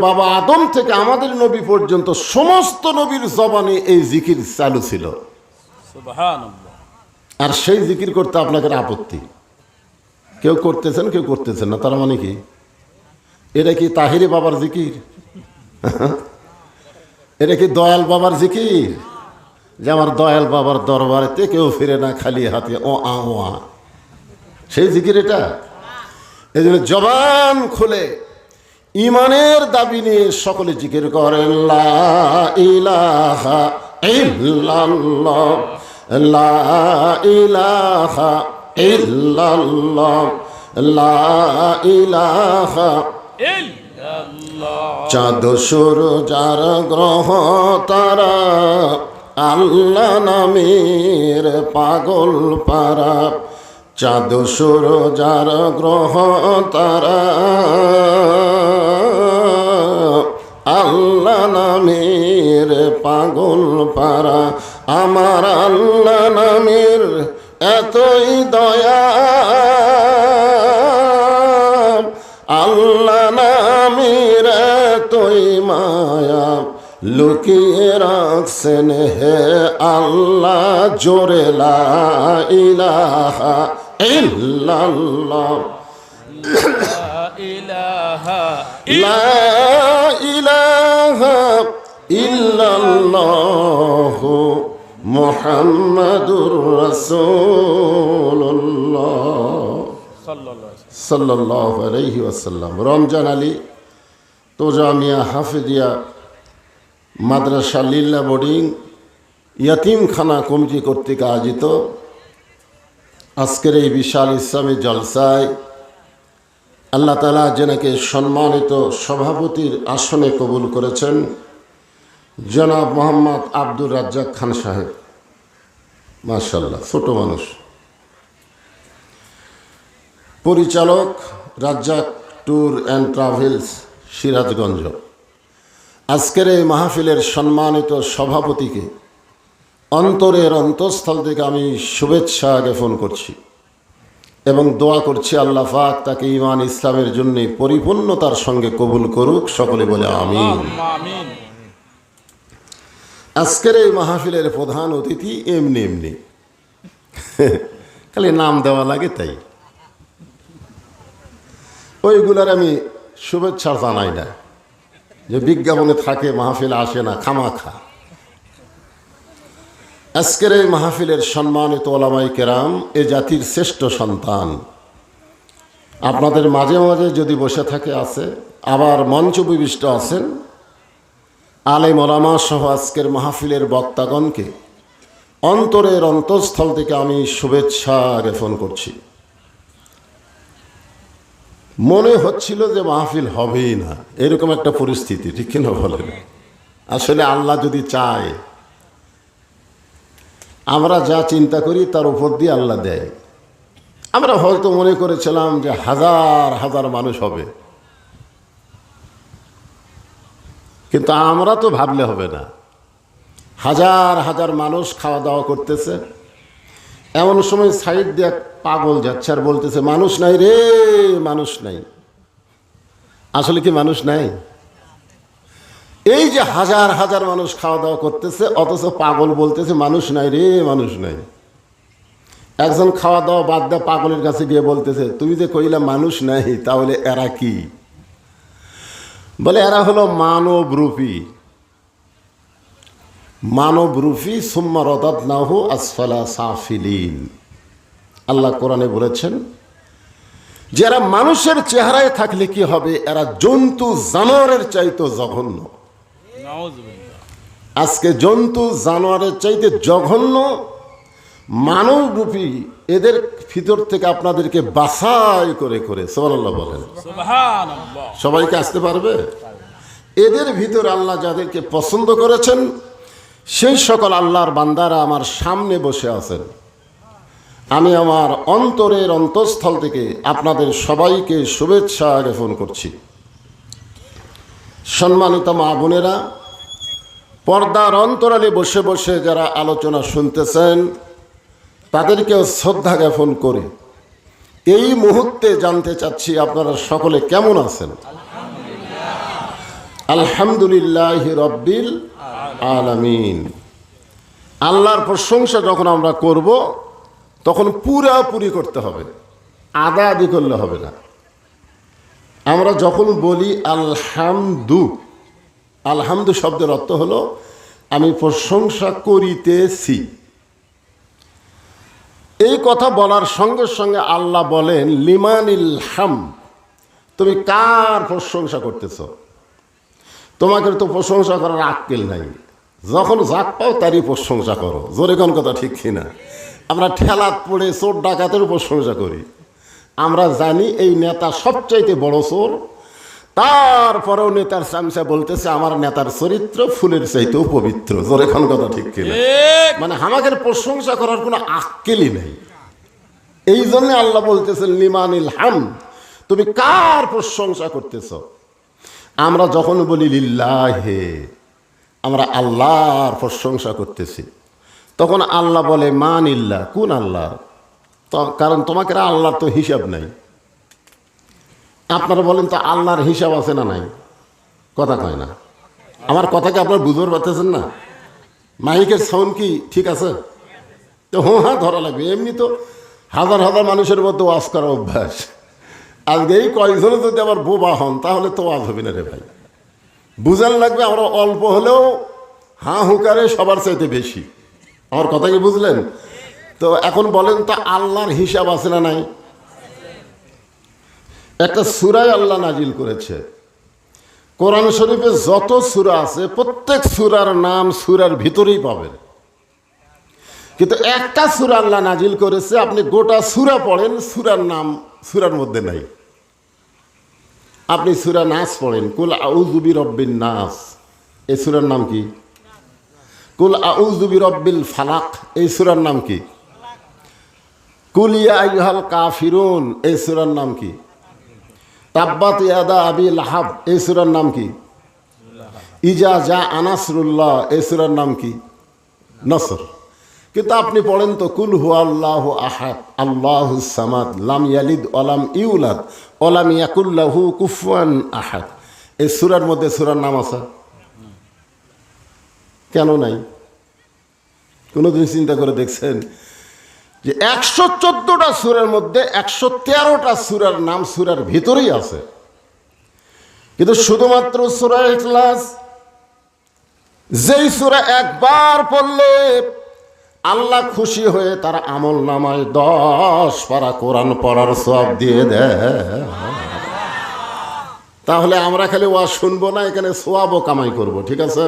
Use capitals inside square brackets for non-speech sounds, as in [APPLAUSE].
বাবা আদম থেকে আমাদের নবী পর্যন্ত সমস্ত নবীর জবানে এই জিকির চালু ছিল। আর সেই জিকির করতে আপনাদের আপত্তি? কেউ করতেছেন কেউ করতেছেন না তার মানে কি? এটা কি তাহিরে বাবার জিকির? [LAUGHS] এটা কি দয়াল বাবার জিকির? যে আমার দয়াল বাবার দরবারেতে কেউ ফিরে না খালি হাতে ও আ ও আ। সেই জিকির এটা? এই জন্য জবান খুলে ইমানের দাবি নিয়ে সকলে জিকির করেন ইলাহা ইলাহা চাঁদ সুর যার গ্রহ, তারা আল্লাহ নামের পাগল পারা। চাঁদ সুর, যার গ্রহ, তারা আল্লাহ নামের পাগল পারা। আমার আল্লাহ নামের এতই দয়া। আল্লাহ নামের এতই মায়া। লুকিয়ে রাখছেন হে আল্লাহ, জোরে লা ইলাহা ইল্লাল্লাহ। ইলাহা লা ইলাহা ইল্লাল্লাহ মুহাম্মাদুর রাসূলুল্লাহ। সাল্লাল্লাহু সাল্লাহ আলহি আসাল্লাম রমজান আলী তোজামিয়া হাফিজিয়া মাদ্রাসা লিল্লা বোর্ডিং ইয়াতিমখানা কমিটি কর্তৃক আয়োজিত আজকের এই বিশাল ইসলামী জলসায় আল্লাহ তালা যেনাকে সম্মানিত সভাপতির আসনে কবুল করেছেন জনাব মোহাম্মদ আব্দুর রাজ্জাক খান সাহেব। মার্শাল্লাহ ছোট মানুষ। পরিচালক Razzak tour and travels, Sirajganj. আজকের এই মাহফিলের সম্মানিত সভাপতিকে অন্তরের অন্তঃস্থল থেকে আমি শুভেচ্ছা জ্ঞাপন করছি এবং দোয়া করছি আল্লাহ পাক তাকে ইমান ইসলামের জন্য পরিপূর্ণতার সঙ্গে কবুল করুক, সকলে বলে আমিন। আজকের এই মাহফিলের প্রধান অতিথি এমনি এমনি। খালি নাম দেওয়া লাগে তাই। ওইগুলার আমি শুভেচ্ছা জানাই না। যে বিজ্ঞাপনে থাকে মাহফিল আসে না, খামাখা। আজকের এই মাহফিলের সম্মানিত ওলামাই কেরাম, এ জাতির শ্রেষ্ঠ সন্তান। আপনাদের মাঝে মাঝে যদি বসে থাকে আছে, আবার মঞ্চ বিবিষ্ট আছেন, আলেম ওলামা সহ আজকের মাহফিলের বক্তাগণকে অন্তরের অন্তঃস্থল থেকে আমি শুভেচ্ছা জ্ঞাপন করছি। মনে হচ্ছিল যে মাহফিল হবেই না, এরকম একটা পরিস্থিতি, ঠিক কিনা বলেন? আসলে আল্লাহ যদি চায় আমরা যা চিন্তা করি তার উপর দিয়ে আল্লাহ দেয়। আমরা হয়তো মনে করেছিলাম যে হাজার হাজার মানুষ হবে। কিন্তু আমরা তো ভাবলে হবে না। হাজার হাজার মানুষ খাওয়া দাওয়া করতেছে। এমন সময় সাইড দিয়ে পাগল যাচ্ছে আর বলতেছে, মানুষ নাই রে, মানুষ নাই। আসলে কি মানুষ নাই? এই যে হাজার হাজার মানুষ খাওয়া দাওয়া করতেছে, অথচ পাগল বলতেছে, মানুষ নাই রে, মানুষ নাই। একজন খাওয়া দাওয়া বাদ দেওয়া পাগলের কাছে গিয়ে বলতেছে, তুমি যে কইলা মানুষ নাই, তাহলে এরা কি? বলে, এরা হলো মানব রূপী মানব রূপী সুম্মা রদাত নাহু আসফালা সাফিলিন। আল্লাহ কোরআনে বলেছেন যে এরা মানুষের চেহারায় থাকলে কি হবে? এরা জন্তু জানোয়ারের চাইতো জঘন্য। আজকে জন্তু জানোয়ারের চাইতে জঘন্য মানবরূপী এদের ভিতর থেকে আপনাদেরকে বাছাই করে করে সোমাল্লাহ বলেন। সবাইকে আসতে পারবে? এদের ভিতর আল্লাহ যাদেরকে পছন্দ করেছেন সেই সকল আল্লাহর বান্দারা আমার সামনে বসে আছেন। আমি আমার অন্তরের অন্তঃস্থল থেকে আপনাদের সবাইকে শুভেচ্ছা জ্ঞাপন করছি। সম্মানিত মা বোনেরা, পর্দার অন্তরালে বসে বসে যারা আলোচনা শুনতেছেন, তাদেরকেও শ্রদ্ধা জ্ঞাপন করে এই মুহূর্তে জানতে চাচ্ছি আপনারা সকলে কেমন আছেন? আলহামদুলিল্লাহ রব্বিল আলামিন। আল্লাহর প্রশংসা যখন আমরা করব, তখন পুরাপুরি করতে হবে। আদা আদি করলে হবে না। আমরা যখন বলি আলহামদু আলহামদু শব্দের অর্থ হলো আমি প্রশংসা করিতেছি। এই কথা বলার সঙ্গে সঙ্গে আল্লাহ বলেন, লিমানিল হাম, তুমি কার প্রশংসা করতেছ? তোমাকে তো প্রশংসা করার আক্কেল নাই। যখন জাক পাও তারই প্রশংসা করো। জোরে কোন কথা ঠিক কিনা? আমরা ঠেলাত পড়ে চোর ডাকাতের প্রশংসা করি। আমরা জানি এই নেতা সবচাইতে বড় চোর। তারপরেও নেতার চামচা বলতেছে আমার নেতার চরিত্র ফুলের চাইতেও পবিত্র। জোরে কোন কথা ঠিক কিনা? মানে আমাদের প্রশংসা করার কোনো আক্কেলই নেই। এই জন্য আল্লাহ বলতেছেন লিমানিল হাম। তুমি কার প্রশংসা করতেছ? আমরা যখন বলি লিল্লাহে আমরা আল্লাহর প্রশংসা করতেছি। তখন আল্লাহ বলে মান ইল্লা কোন আল্লাহ? কারণ তোমাকে আল্লাহর তো হিসাব নাই। আপনারা বলেন তো আল্লাহর হিসাব আছে না নাই? কথা কয় না। আমার কথাকে আপনার বুঝতে পারতেছেন না? মাইকের সাউন্ড কি ঠিক আছে? তো হ্যাঁ হ্যাঁ ধরা লাগবে। এমনি তো হাজার হাজার মানুষের মধ্যে ওয়াজ করা অভ্যাস। আজকে এই কয়েকজনে যদি আবার বোবা হন, তাহলে তো ওয়াজ হবে না রে ভাই। বুঝান লাগবে আমরা অল্প হলেও হাঁ হুকারে সবার চাইতে বেশি। আমার কথা কি বুঝলেন? তো এখন বলেন তো আল্লাহর হিসাব আছে না নাই? একটা সুরাই আল্লাহ নাজিল করেছে। কোরআন শরীফে যত সুরা আছে, প্রত্যেক সুরার নাম সুরার ভিতরেই পাবেন। কিন্তু একটা সুরা আল্লাহ নাজিল করেছে, আপনি গোটা সুরা পড়েন, সুরার নাম সুরার মধ্যে নাই। আপনি সুরা নাস পড়েন, কুল আউজুবি রব্বিন নাস। এই সুরার নাম কি? কুল আউজুবি রব্বিল ফালাক, এই সুরার নাম কি? কুলিয়া আইহাল কাফিরুন, এই সুরার নাম কি? তাব্বাত ইয়াদা আবি লাহাব, এই সুরার নাম কি? ইজা যা আনাসরুল্লাহ, এই সুরার নাম কি? নসর। কিন্তু আপনি পড়েন তো, কুল হু আল্লাহ আহাদ, আল্লাহ সামাদ, লাম ইয়ালিদ অলাম ইউলাদ অলাম ইয়াকুল্লাহু কুফুয়ান আহাদ। এই সুরার মধ্যে সুরার নাম আছে? কেন নাই? কোনোদিন চিন্তা করে দেখছেন? যে একশো চোদ্দোটা সুরের মধ্যে একশো তেরোটা সুরার নাম সুরার ভিতরেই আছে। কিন্তু শুধুমাত্র সুরা ইখলাস, যেই সুরা একবার পড়লে আল্লাহ খুশি হয়ে তার আমল নামায় দশ পারা কোরআন পড়ার সব দিয়ে দেয়। তাহলে আমরা খালি ওয়া শুনব না, এখানে সোয়াবও কামাই করব, ঠিক আছে?